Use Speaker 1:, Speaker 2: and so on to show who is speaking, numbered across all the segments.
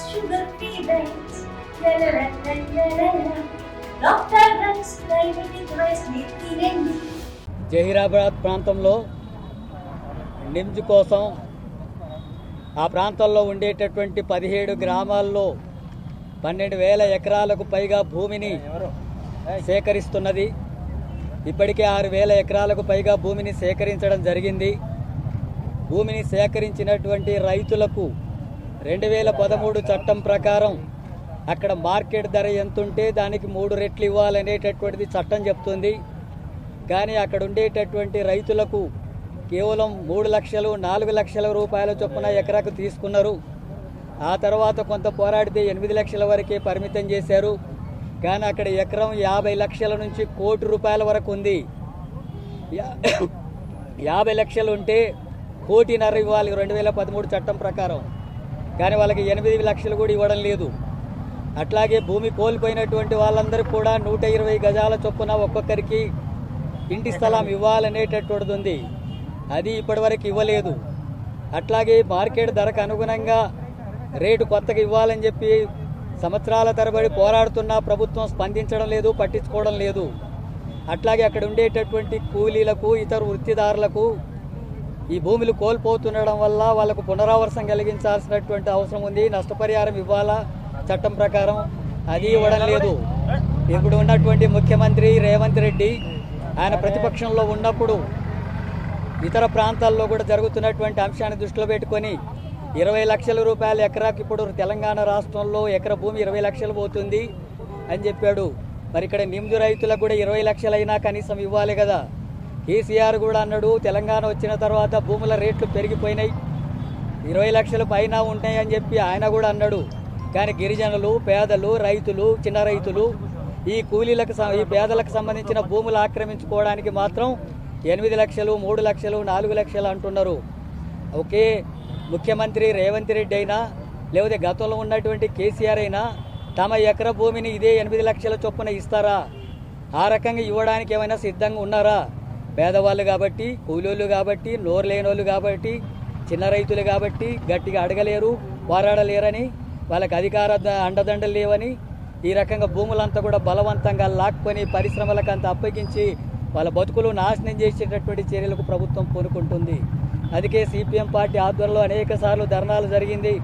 Speaker 1: sugar-free diets. La la la la la la la. Diabetic Rice తినండి
Speaker 2: జహీరాబాద్ ప్రాంతంలో NIMZ కోసం ఆ ప్రాంతంలో ఉండేటటువంటి పదిహేడు గ్రామాల్లో పన్నెండు వేల ఎకరాలకు పైగా భూమిని సేకరిస్తున్నది ఇప్పటికే ఆరు వేల ఎకరాలకు పైగా భూమిని సేకరించడం జరిగింది భూమిని సేకరించినటువంటి రైతులకు రెండు వేల పదమూడు చట్టం ప్రకారం అక్కడ మార్కెట్ ధర ఎంతుంటే దానికి మూడు రెట్లు ఇవ్వాలనేటటువంటిది చట్టం చెప్తుంది. కానీ అక్కడ ఉండేటటువంటి రైతులకు కేవలం మూడు లక్షలు నాలుగు లక్షల రూపాయల చొప్పున ఎకరాకు తీసుకున్నారు. ఆ తర్వాత కొంత పోరాడితే ఎనిమిది లక్షల వరకే పరిమితం చేశారు. కానీ అక్కడ ఎకరం యాభై లక్షల నుంచి కోటి రూపాయల వరకు ఉంది. యా- యాభై లక్షలు ఉంటే కోటిన్నర ఇవ్వాలి రెండు వేల పదమూడు చట్టం ప్రకారం. కానీ వాళ్ళకి ఎనిమిది లక్షలు కూడా ఇవ్వడం లేదు. అట్లాగే భూమి కోల్పోయినటువంటి వాళ్ళందరికీ కూడా నూట ఇరవై గజాల చొప్పున ఒక్కొక్కరికి ఇంటి స్థలం ఇవ్వాలనేటటువంటిది ఉంది. అది ఇప్పటివరకు ఇవ్వలేదు. అట్లాగే మార్కెట్ ధరకు అనుగుణంగా రేటు కొత్తగా ఇవ్వాలని చెప్పి సంవత్సరాల తరబడి పోరాడుతున్నా ప్రభుత్వం స్పందించడం లేదు పట్టించుకోవడం లేదు. అట్లాగే అక్కడ ఉండేటటువంటి కూలీలకు ఇతర వృత్తిదారులకు ఈ భూములు కోల్పోతుండడం వల్ల వాళ్ళకు పునరావాసం కలిగించాల్సినటువంటి అవసరం ఉంది నష్టపరిహారం ఇవ్వాలా చట్టం ప్రకారం? అది ఇవ్వడం లేదు. ఇప్పుడు ఉన్నటువంటి ముఖ్యమంత్రి రేవంత్ రెడ్డి ఆయన ప్రతిపక్షంలో ఉన్నప్పుడు ఇతర ప్రాంతాల్లో కూడా జరుగుతున్నటువంటి అంశాన్ని దృష్టిలో పెట్టుకొని ఇరవై లక్షల రూపాయలు ఎకరాకి ఇప్పుడు తెలంగాణ రాష్ట్రంలో ఎకర భూమి ఇరవై లక్షలు పోతుంది అని చెప్పాడు. మరి ఇక్కడ నిమ్దు రైతులకు కూడా ఇరవై లక్షలైనా కనీసం ఇవ్వాలి కదా. కేసీఆర్ కూడా అన్నాడు తెలంగాణ వచ్చిన తర్వాత భూముల రేట్లు పెరిగిపోయినాయి. ఇరవై లక్షల పైన ఉంటాయని చెప్పి ఆయన కూడా అన్నాడు. కానీ గిరిజనులు పేదలు రైతులు చిన్న రైతులు ఈ కూలీలకు ఈ పేదలకు సంబంధించిన భూములు ఆక్రమించుకోవడానికి మాత్రం ఎనిమిది లక్షలు మూడు లక్షలు నాలుగు లక్షలు అంటున్నారు. ఓకే ముఖ్యమంత్రి రేవంత్ రెడ్డి అయినా లేకపోతే గతంలో ఉన్నటువంటి కేసీఆర్ అయినా తమ ఎకర భూమిని ఇదే ఎనిమిది లక్షల చొప్పున ఇస్తారా? ఆ రకంగా ఇవ్వడానికి ఏమైనా సిద్ధంగా ఉన్నారా? పేదవాళ్ళు కాబట్టి కూలోళ్ళు కాబట్టి నోరు లేనోళ్ళు కాబట్టి చిన్న రైతులు కాబట్టి గట్టిగా అడగలేరు పోరాడలేరని వాళ్ళకి అధికార అండదండలు లేవని ఈ రకంగా భూములంతా కూడా బలవంతంగా లాక్కొని పరిశ్రమలకు అంత అప్పగించి వాళ్ళ బతుకులు నాశనం చేసేటటువంటి చర్యలకు ప్రభుత్వం పూనుకుంటుంది. అందుకే సిపిఎం పార్టీ ఆధ్వర్యంలో అనేక సార్లు ధర్నాలు జరిగింది.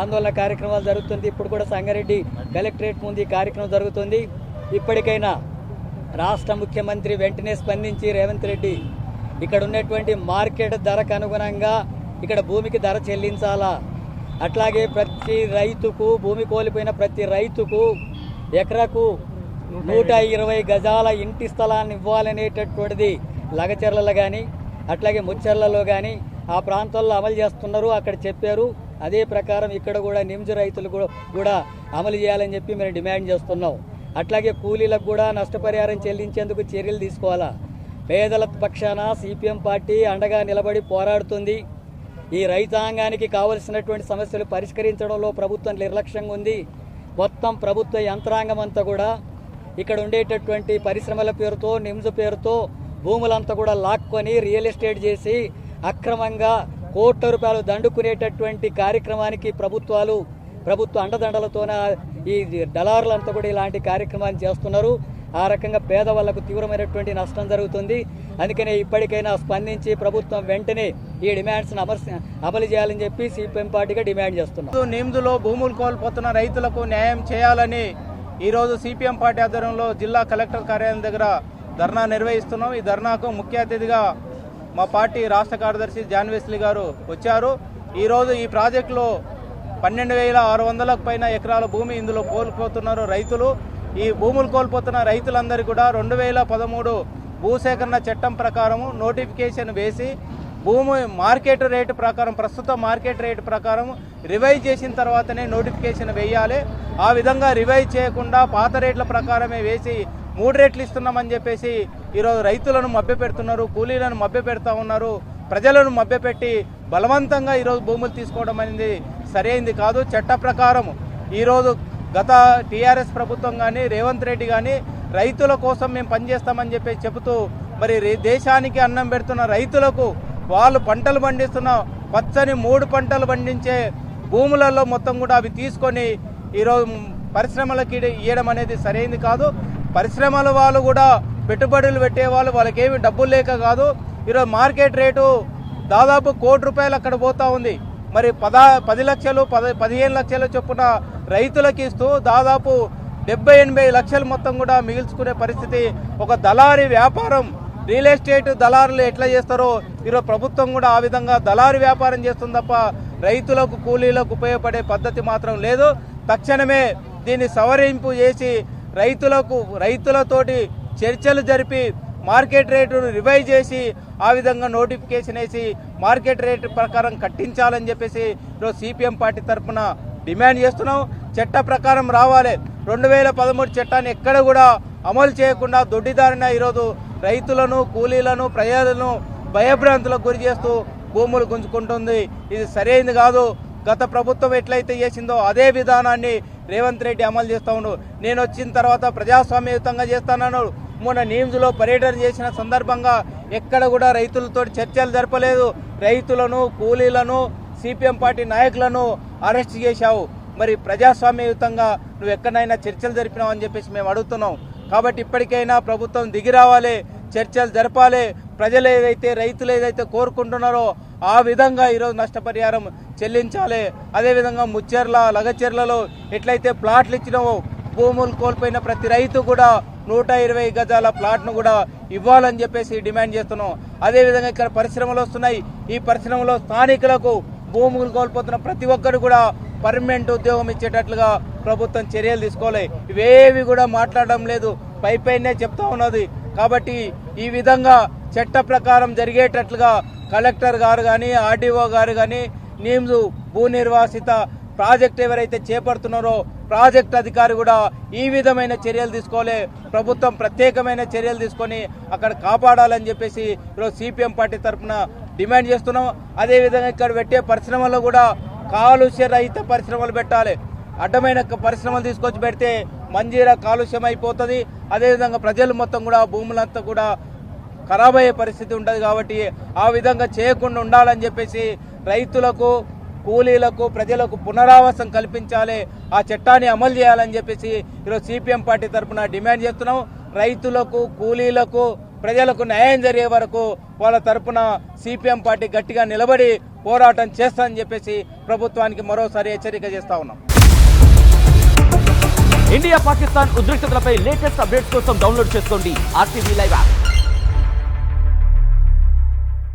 Speaker 2: ఆందోళన కార్యక్రమాలు జరుగుతుంది ఇప్పుడు కూడా సంగారెడ్డి కలెక్టరేట్ ముందు ఈ కార్యక్రమం జరుగుతుంది. ఇప్పటికైనా రాష్ట్ర ముఖ్యమంత్రి వెంటనే స్పందించి రేవంత్ రెడ్డి ఇక్కడ ఉన్నటువంటి మార్కెట్ ధరకు అనుగుణంగా ఇక్కడ భూమికి ధర చెల్లించాలా? అట్లాగే ప్రతి రైతుకు భూమి కోల్పోయిన ప్రతి రైతుకు ఎకరాకు నూట ఇరవై గజాల ఇంటి స్థలాన్ని ఇవ్వాలనేటటువంటిది లగచెర్లలో కానీ అట్లాగే ముచ్చెర్లలో కానీ ఆ ప్రాంతాల్లో అమలు చేస్తున్నారు అక్కడ చెప్పారు. అదే ప్రకారం ఇక్కడ కూడా నిమ్జ రైతులు కూడా కూడా అమలు చేయాలని చెప్పి మేము డిమాండ్ చేస్తున్నాం. అట్లాగే కూలీలకు కూడా నష్టపరిహారం చెల్లించేందుకు చర్యలు తీసుకోవాలా? పేదల పక్షాన సిపిఎం పార్టీ అండగా నిలబడి పోరాడుతుంది. ఈ రైతాంగానికి కావలసినటువంటి సమస్యలు పరిష్కరించడంలో ప్రభుత్వం నిర్లక్ష్యంగా ఉంది. మొత్తం ప్రభుత్వ యంత్రాంగం అంతా కూడా ఇక్కడ ఉండేటటువంటి పరిశ్రమల పేరుతో నిమ్స్ పేరుతో భూములంతా కూడా లాక్కొని రియల్ ఎస్టేట్ చేసి అక్రమంగా కోట్ల రూపాయలు దండుకునేటటువంటి కార్యక్రమానికి ప్రభుత్వాలు ప్రభుత్వ అండదండలతోన ఈ దళారులంతా కూడా ఇలాంటి కార్యక్రమాన్ని చేస్తున్నారు. ఆ రకంగా పేదవాళ్ళకు తీవ్రమైనటువంటి నష్టం జరుగుతుంది. అందుకనే ఇప్పటికైనా స్పందించి ప్రభుత్వం వెంటనే ఈ డిమాండ్స్ను అమలు అమలు చేయాలని చెప్పి సిపిఎం పార్టీగా డిమాండ్ చేస్తున్నాం.
Speaker 3: నిమ్దులో భూములు కోల్పోతున్న రైతులకు న్యాయం చేయాలని ఈరోజు సిపిఎం పార్టీ ఆధ్వర్యంలో జిల్లా కలెక్టర్ కార్యాలయం దగ్గర ధర్నా నిర్వహిస్తున్నాం. ఈ ధర్నాకు ముఖ్య అతిథిగా మా పార్టీ రాష్ట్ర కార్యదర్శి జాన్వేస్లీ గారు వచ్చారు. ఈరోజు ఈ ప్రాజెక్టులో పన్నెండు వేల ఆరు వందలకు పైన ఎకరాల భూమి ఇందులో కోల్పోతున్నారు రైతులు. ఈ భూములు కోల్పోతున్న రైతులందరికీ కూడా రెండు వేల పదమూడు భూసేకరణ చట్టం ప్రకారము నోటిఫికేషన్ వేసి భూమి మార్కెట్ రేటు ప్రకారం ప్రస్తుత మార్కెట్ రేటు ప్రకారం రివైజ్ చేసిన తర్వాతనే నోటిఫికేషన్ వేయాలి. ఆ విధంగా రివైజ్ చేయకుండా పాత రేట్ల ప్రకారమే వేసి మూడు రేట్లు ఇస్తున్నామని చెప్పేసి ఈరోజు రైతులను మభ్యపెడుతున్నారు కూలీలను మభ్య పెడతా ఉన్నారు. ప్రజలను మభ్యపెట్టి బలవంతంగా ఈరోజు భూములు తీసుకోవడం అనేది సరైంది కాదు. చట్ట ప్రకారం ఈరోజు గత టీఆర్ఎస్ ప్రభుత్వం కానీ రేవంత్ రెడ్డి కానీ రైతుల కోసం మేము పనిచేస్తామని చెప్పి చెబుతూ మరి దేశానికి అన్నం పెడుతున్న రైతులకు వాళ్ళు పంటలు పండిస్తున్న పచ్చని మూడు పంటలు పండించే భూములలో మొత్తం కూడా అవి తీసుకొని ఈరోజు పరిశ్రమలకి ఇవ్వడం అనేది సరైంది కాదు. పరిశ్రమల వాళ్ళు కూడా పెట్టుబడులు పెట్టేవాళ్ళు వాళ్ళకేమి డబ్బులు లేక కాదు. ఈరోజు మార్కెట్ రేటు దాదాపు కోటి రూపాయలు అక్కడ పోతా ఉంది. మరి పదా పది లక్షలు పద పదిహేను లక్షల చొప్పున రైతులకు ఇస్తూ దాదాపు డెబ్బై ఎనభై లక్షలు మొత్తం కూడా మిగిల్చుకునే పరిస్థితి. ఒక దళారి వ్యాపారం రియల్ ఎస్టేట్ దళారులు ఎట్లా చేస్తారో ఈరోజు ప్రభుత్వం కూడా ఆ విధంగా దళారి వ్యాపారం చేస్తుంది తప్ప రైతులకు కూలీలకు ఉపయోగపడే పద్ధతి మాత్రం లేదు. తక్షణమే దీన్ని సవరింపు చేసి రైతులకు రైతులతోటి చర్చలు జరిపి మార్కెట్ రేటును రివైజ్ చేసి ఆ విధంగా నోటిఫికేషన్ వేసి మార్కెట్ రేట్ ప్రకారం కట్టించాలని చెప్పేసి ఈరోజు సిపిఎం పార్టీ తరఫున డిమాండ్ చేస్తున్నాం. చట్ట ప్రకారం రావాలి. రెండు వేల పదమూడు చట్టాన్ని ఎక్కడ కూడా అమలు చేయకుండా దొడ్డిదారిన ఈరోజు రైతులను కూలీలను ప్రజలను భయభ్రాంతులకు గురి చేస్తూ భూములు గుంజుకుంటుంది. ఇది సరైనది కాదు. గత ప్రభుత్వం ఎట్లయితే చేసిందో అదే విధానాన్ని రేవంత్ రెడ్డి అమలు చేస్తా ఉన్నాడు. నేను వచ్చిన తర్వాత ప్రజాస్వామ్యయుతంగా చేస్తానన్నాడు. మొన్న నీమ్స్లో పర్యటన చేసిన సందర్భంగా ఎక్కడ కూడా రైతులతో చర్చలు జరపలేదు. రైతులను కూలీలను సిపిఎం పార్టీ నాయకులను అరెస్ట్ చేశావు. మరి ప్రజాస్వామ్యయుతంగా నువ్వు ఎక్కడైనా చర్చలు జరిపినావు అని చెప్పేసి మేము అడుగుతున్నాం. కాబట్టి ఇప్పటికైనా ప్రభుత్వం దిగి రావాలి చర్చలు జరపాలి. ప్రజలు ఏదైతే రైతులు ఏదైతే కోరుకుంటున్నారో ఆ విధంగా ఈరోజు నష్టపరిహారం చెల్లించాలి. అదేవిధంగా ముచ్చెర్ల లగచెర్లలో ఎట్లయితే ప్లాట్లు ఇచ్చినావో భూములు కోల్పోయిన ప్రతి రైతు కూడా నూట ఇరవై గజాల ప్లాట్ను కూడా ఇవ్వాలని చెప్పేసి డిమాండ్ చేస్తున్నాం. అదేవిధంగా ఇక్కడ పరిశ్రమలు వస్తున్నాయి. ఈ పరిశ్రమలో స్థానికులకు భూములు కోల్పోతున్న ప్రతి ఒక్కరు కూడా పర్మనెంట్ ఉద్యోగం ఇచ్చేటట్లుగా ప్రభుత్వం చర్యలు తీసుకోవాలి. ఇవేవి కూడా మాట్లాడడం లేదు. పై పైనే చెప్తా ఉన్నది. కాబట్టి ఈ విధంగా చట్ట ప్రకారం జరిగేటట్లుగా కలెక్టర్ గారు కానీ ఆర్డీఓ గారు కానీ నీమ్స్ భూ నిర్వాసిత ప్రాజెక్ట్ ఎవరైతే చేపడుతున్నారో ప్రాజెక్ట్ అధికారి కూడా ఈ విధమైన చర్యలు తీసుకోవాలి. ప్రభుత్వం ప్రత్యేకమైన చర్యలు తీసుకొని అక్కడ కాపాడాలని చెప్పేసి ఈరోజు సిపిఎం పార్టీ తరఫున డిమాండ్ చేస్తున్నాం. అదేవిధంగా ఇక్కడ పెట్టే పరిశ్రమల్లో కూడా కాలుష్య రహిత పరిశ్రమలు పెట్టాలి. అడ్డమైన పరిశ్రమలు తీసుకొచ్చి పెడితే మంజీరా కాలుష్యం అయిపోతుంది. అదేవిధంగా ప్రజలు మొత్తం కూడా భూములంతా కూడా ఖరాబ్ అయ్యే పరిస్థితి ఉంటుంది కాబట్టి ఆ విధంగా చేయకుండా ఉండాలని చెప్పేసి రైతులకు కూలీలకు ప్రజలకు పునరావాసం కల్పించాలి. ఆ చట్టాన్ని అమలు చేయాలని చెప్పేసి ఈరోజు సిపిఎం పార్టీ తరఫున డిమాండ్ చేస్తున్నాం. రైతులకు కూలీలకు ప్రజలకు న్యాయం జరిగే వరకు వాళ్ళ తరపున సిపిఎం పార్టీ గట్టిగా నిలబడి పోరాటం చేస్తానని చెప్పేసి ప్రభుత్వానికి మరోసారి హెచ్చరిక చేస్తా ఉన్నాం.
Speaker 4: ఇండియా పాకిస్తాన్ ఉద్రిక్తతలపై లేటెస్ట్ అప్డేట్స్ కోసం డౌన్లోడ్ చేసుకోండి ఆర్టీవీ లైవ్ యాప్.